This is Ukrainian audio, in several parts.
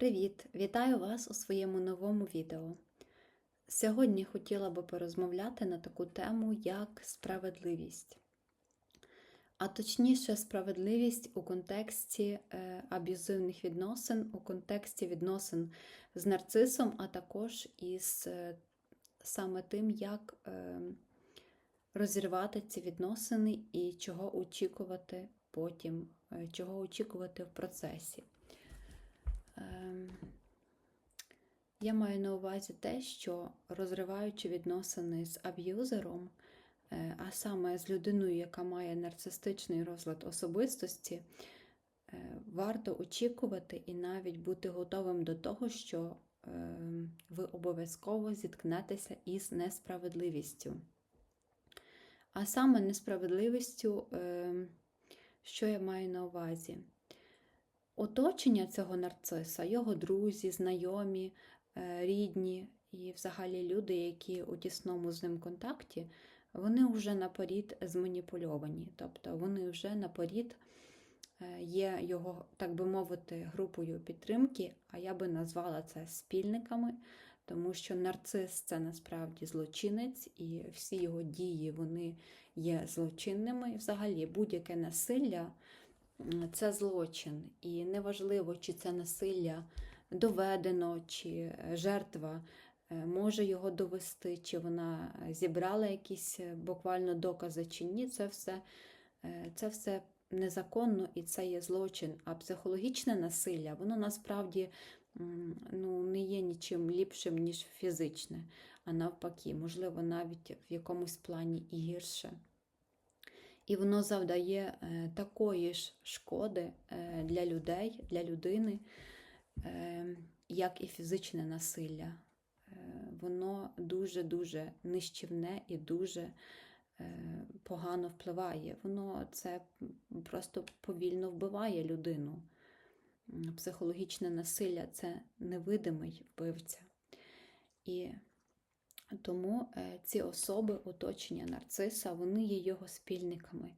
Привіт! Вітаю вас у своєму новому відео. Сьогодні хотіла би порозмовляти на таку тему, як справедливість. А точніше, справедливість у контексті е, аб'юзивних відносин, у контексті відносин з нарцисом, а також із е, саме тим, як е, розірвати ці відносини і чого очікувати потім, чого очікувати в процесі. Я маю на увазі те, що розриваючи відносини з аб'юзером, е, а саме з людиною, яка має нарцистичний розлад особистості, е, варто очікувати і навіть бути готовим до того, що ем, ви обов'язково зіткнетеся із несправедливістю. А саме несправедливістю, що я маю на увазі? оточення цього нарциса, його друзі, знайомі, е, рідні і взагалі люди, які у тісному з ним контакті, вони вже наперед зманіпульовані. Тобто вони вже наперед е, є його, так би мовити, групою підтримки, а я би назвала це спільниками. Тому що нарцис це насправді злочинець, і всі його дії вони є злочинними. І взагалі будь-яке насилля це злочин. І неважливо, чи це насилля доведено, чи жертва е, може його довести, чи вона зібрала якісь е, буквально докази, чи ні, це все, е, це все незаконно і це є злочин. А психологічне насилля, воно насправді ну, не є нічим ліпшим, ніж фізичне, а навпаки, можливо, навіть в якомусь плані і гірше і воно завдає е, такої ж шкоди е, для людей, для людини, е, як і фізичне насилля. Воно дуже-дуже нищівне і дуже погано впливає. Воно це просто повільно вбиває людину. Психологічне насилля це невидимий вбивця. І тому е, ці особи, оточення нарциса, вони є його спільниками.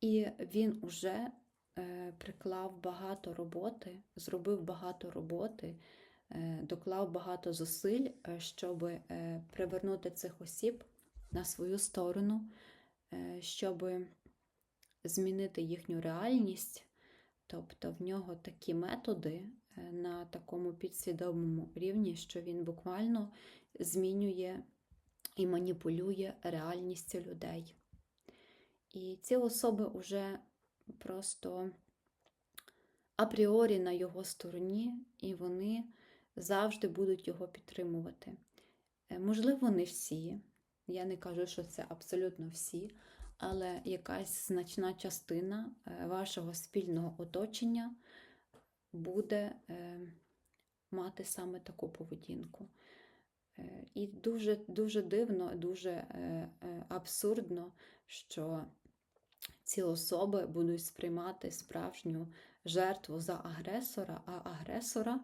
І він уже е, приклав багато роботи, зробив багато роботи, е, доклав багато зусиль, щоб привернути цих осіб на свою сторону, щоб змінити їхню реальність. Тобто в нього такі методи на такому підсвідомому рівні, що він буквально змінює і маніпулює реальністю людей. І ці особи вже просто апріорі на його стороні, і вони завжди будуть його підтримувати. Е, можливо, не всі. Я не кажу, що це абсолютно всі, але якась значна частина е, вашого спільного оточення буде е, мати саме таку поведінку. І дуже дуже дивно, дуже абсурдно, що ці особи будуть сприймати справжню жертву за агресора, а агресора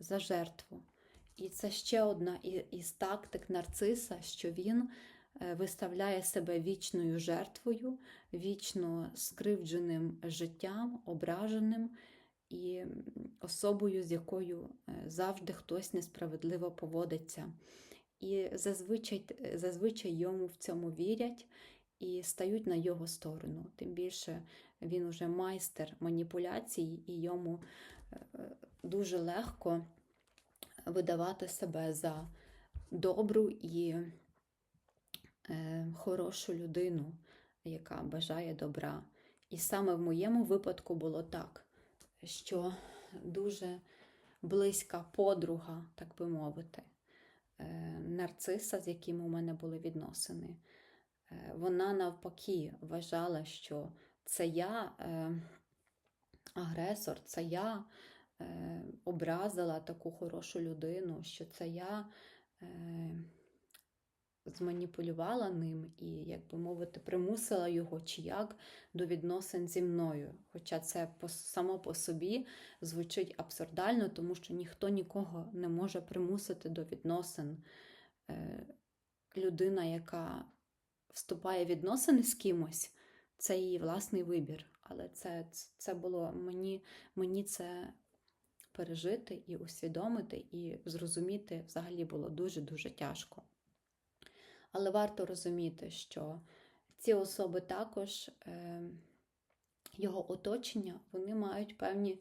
за жертву. І це ще одна із тактик нарциса, що він виставляє себе вічною жертвою, вічно скривдженим життям, ображеним і особою, з якою е, завжди хтось несправедливо поводиться. І зазвичай, зазвичай йому в цьому вірять і стають на його сторону. Тим більше він уже майстер маніпуляцій, і йому е, дуже легко видавати себе за добру і е, хорошу людину, яка бажає добра. І саме в моєму випадку було так що дуже близька подруга, так би мовити, е, нарциса, з яким у мене були відносини. Е, вона навпаки вважала, що це я е, агресор, це я образила таку хорошу людину, що це я зманіпулювала ним і, як би мовити, примусила його чи як до відносин зі мною. Хоча це само по собі звучить абсурдально, тому що ніхто нікого не може примусити до відносин. Е, людина, яка вступає в відносини з кимось, це її власний вибір. Але це це було мені, мені це пережити і усвідомити, і зрозуміти взагалі було дуже-дуже тяжко. Але варто розуміти, що ці особи також, е, його оточення, вони мають певні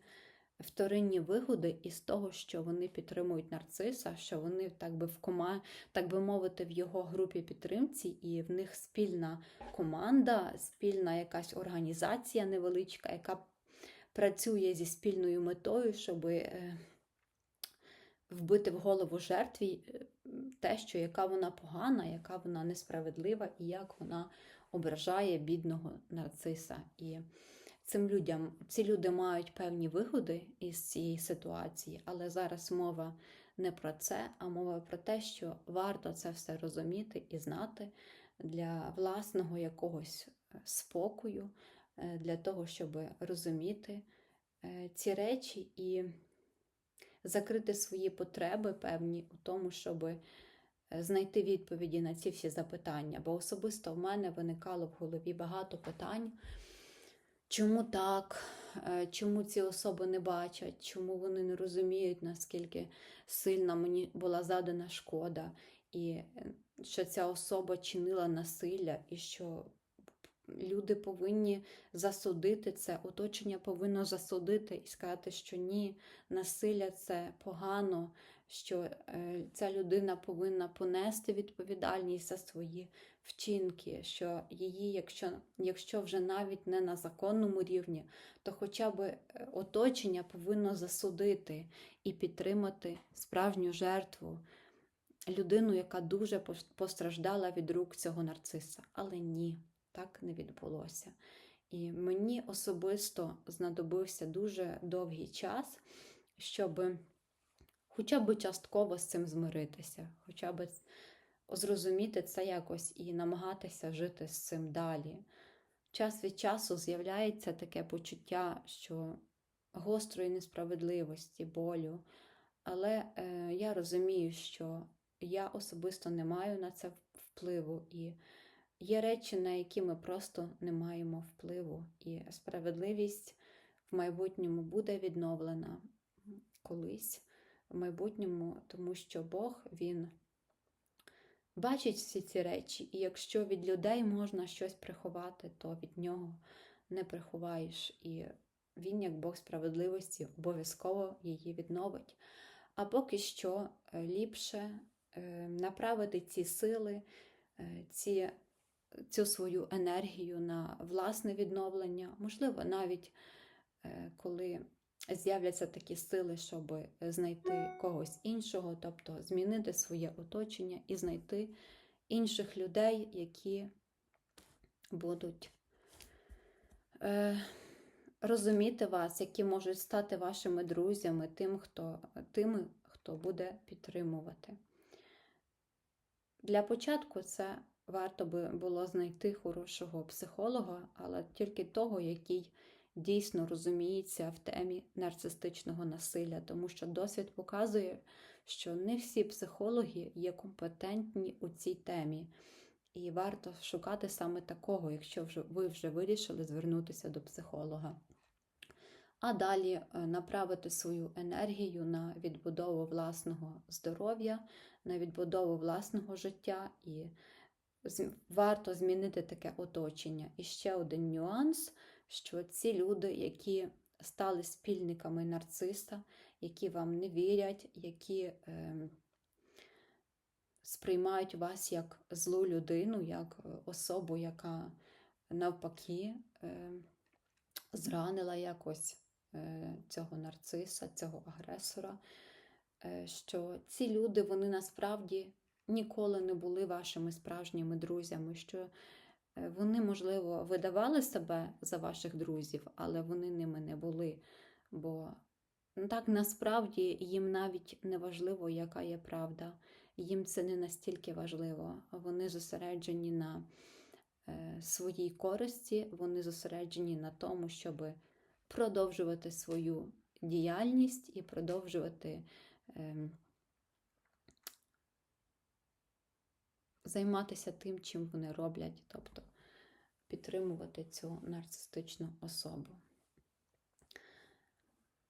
вторинні вигоди із того, що вони підтримують нарциса, що вони так би в кома, так би мовити, в його групі підтримці, і в них спільна команда, спільна якась організація невеличка, яка працює зі спільною метою, щоб вбити в голову жертві е, те, що яка вона погана, яка вона несправедлива і як вона ображає бідного нарциса. І цим людям ці люди мають певні вигоди із цієї ситуації, але зараз мова не про це, а мова про те, що варто це все розуміти і знати для власного якогось е, спокою, е, для того, щоб розуміти ці речі і закрити свої потреби певні у тому, щоб е, знайти відповіді на ці всі запитання. Бо особисто в мене виникало в голові багато питань. Чому так? Е, чому ці особи не бачать, чому вони не розуміють, наскільки сильна мені була задана шкода, і е, що ця особа чинила насилля, і що люди повинні засудити це, оточення повинно засудити і сказати, що ні, насилля це погано, що е, ця людина повинна понести відповідальність за свої вчинки, що її, якщо, якщо вже навіть не на законному рівні, то хоча б е, оточення повинно засудити і підтримати справжню жертву. Людину, яка дуже постраждала від рук цього нарциса, але ні так не відбулося. І мені особисто знадобився дуже довгий час, щоб хоча б частково з цим змиритися, хоча б зрозуміти це якось і намагатися жити з цим далі. Час від часу з'являється таке почуття, що гострої несправедливості, болю. Але е, я розумію, що я особисто не маю на це впливу. і Є речі, на які ми просто не маємо впливу, і справедливість в майбутньому буде відновлена колись в майбутньому, тому що Бог Він бачить всі ці речі, і якщо від людей можна щось приховати, то від нього не приховаєш. І Він, як Бог справедливості, обов'язково її відновить. А поки що е, ліпше е, направити ці сили, е, ці цю свою енергію на власне відновлення, можливо, навіть коли з'являться такі сили, щоб знайти когось іншого, тобто змінити своє оточення і знайти інших людей, які будуть е, розуміти вас, які можуть стати вашими друзями, тим, хто, тими, хто буде підтримувати. Для початку це варто би було знайти хорошого психолога, але тільки того, який дійсно розуміється в темі нарцистичного насилля, тому що досвід показує, що не всі психологи є компетентні у цій темі. І варто шукати саме такого, якщо вже ви вже вирішили звернутися до психолога. А далі е, направити свою енергію на відбудову власного здоров'я, на відбудову власного життя і варто змінити таке оточення. І ще один нюанс, що ці люди, які стали спільниками нарциса, які вам не вірять, які е, сприймають вас як злу людину, як е, особу, яка навпаки е, зранила якось е, цього нарциса, цього агресора. Е, що ці люди, вони насправді ніколи не були вашими справжніми друзями, що вони, можливо, видавали себе за ваших друзів, але вони ними не були. Бо ну, так насправді їм навіть не важливо, яка є правда. Їм це не настільки важливо. Вони зосереджені на е, своїй користі, вони зосереджені на тому, щоб продовжувати свою діяльність і продовжувати. Займатися тим, чим вони роблять, тобто підтримувати цю нарцистичну особу.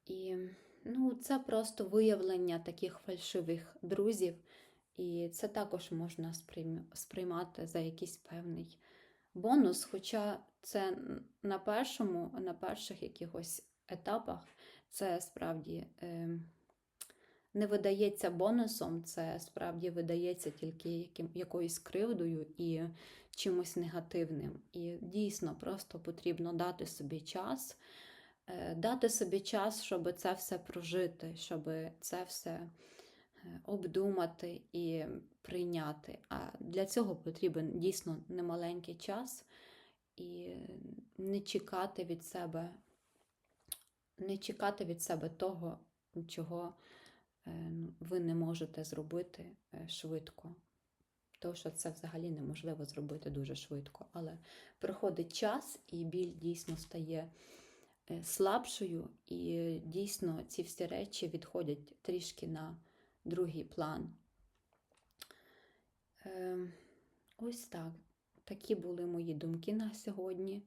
І Ну, це просто виявлення таких фальшивих друзів, і це також можна сприймати за якийсь певний бонус. Хоча це на першому, на перших якихось етапах це справді е, не видається бонусом, це справді видається тільки яким, якоюсь кривдою і чимось негативним. І дійсно просто потрібно дати собі час е, дати собі час, щоб це все прожити, щоб це все е, обдумати і прийняти. А для цього потрібен дійсно немаленький час і не чекати від себе, не чекати від себе того, чого ви не можете зробити е, швидко. Тому що це взагалі неможливо зробити дуже швидко. Але приходить час, і біль дійсно стає е, слабшою, і дійсно ці всі речі відходять трішки на другий план. Е, Ось так. Такі були мої думки на сьогодні.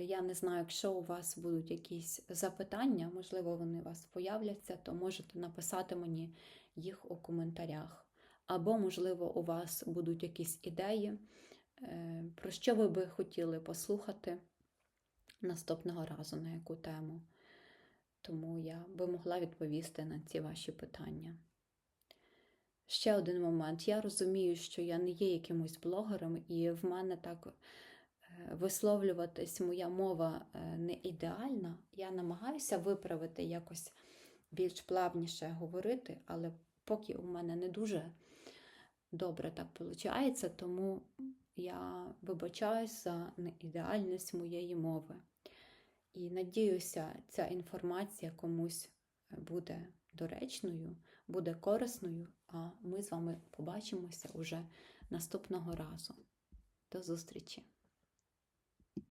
Я не знаю, якщо у вас будуть якісь запитання, можливо, вони у вас появляться, то можете написати мені їх у коментарях. Або, можливо, у вас будуть якісь ідеї, е, про що ви би хотіли послухати наступного разу, на яку тему. Тому я би могла відповісти на ці ваші питання. Ще один момент. Я розумію, що я не є якимось блогером, і в мене так висловлюватись моя мова е, не ідеальна. Я намагаюся виправити якось більш плавніше говорити, але поки у мене не дуже добре так виходить, тому я вибачаюсь за неідеальність моєї мови. І надіюся, ця інформація комусь буде доречною, буде корисною, а ми з вами побачимося уже наступного разу. До зустрічі!